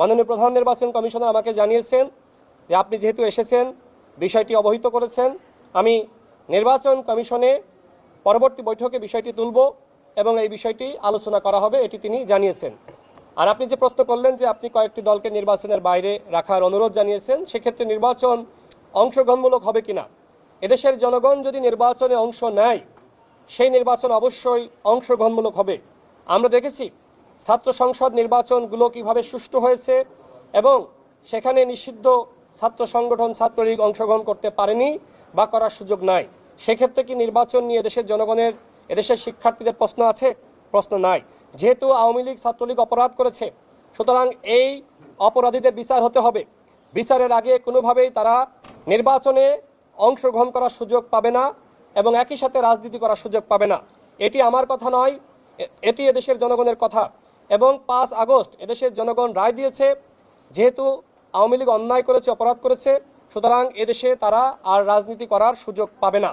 মাননীয় প্রধান নির্বাচন কমিশনার আমাকে জানিয়েছেন যে আপনি যেহেতু এসেছেন, বিষয়টি অবহিত করেছেন, আমি নির্বাচন কমিশনে পরবর্তী বৈঠকে বিষয়টি তুলব এবং এই বিষয়টি আলোচনা করা হবে, এটি তিনি জানিয়েছেন। আর আপনি যে প্রশ্ন করলেন যে আপনি কয়েকটি দলকে নির্বাচনের বাইরে রাখার অনুরোধ জানিয়েছেন, সেক্ষেত্রে নির্বাচন অংশগ্রহণমূলক হবে কিনা? এদেশের জনগণ যদি নির্বাচনে অংশ নেয়, সেই নির্বাচন অবশ্যই অংশগ্রহণমূলক হবে। আমরা দেখেছি ছাত্র সংসদ নির্বাচনগুলো কীভাবে সুষ্ঠু হয়েছে এবং সেখানে নিষিদ্ধ ছাত্র সংগঠন, ছাত্রলীগ অংশগ্রহণ করতে পারেনি বা করার সুযোগ নাই। সেক্ষেত্রে কি নির্বাচন নিয়ে দেশের জনগণের, এদেশের শিক্ষার্থীদের প্রশ্ন আছে? প্রশ্ন নাই। যেহেতু আওয়ামী লীগ, ছাত্রলীগ অপরাধ করেছে, সুতরাং এই অপরাধীদের বিচার হতে হবে। বিচারের আগে কোনোভাবেই তারা নির্বাচনে অংশগ্রহণ করার সুযোগ পাবে না এবং একই সাথে রাজনীতি করার সুযোগ পাবে না। এটি আমার কথা নয় এটি এদেশের জনগণের কথা। এবং পাঁচ আগস্ট এদেশের জনগণ রায় দিয়েছে, যেহেতু আওয়ামী লীগ অন্যায় করেছে, অপরাধ করেছে, সুতরাং এদেশে তারা আর রাজনীতি করার সুযোগ পাবে না।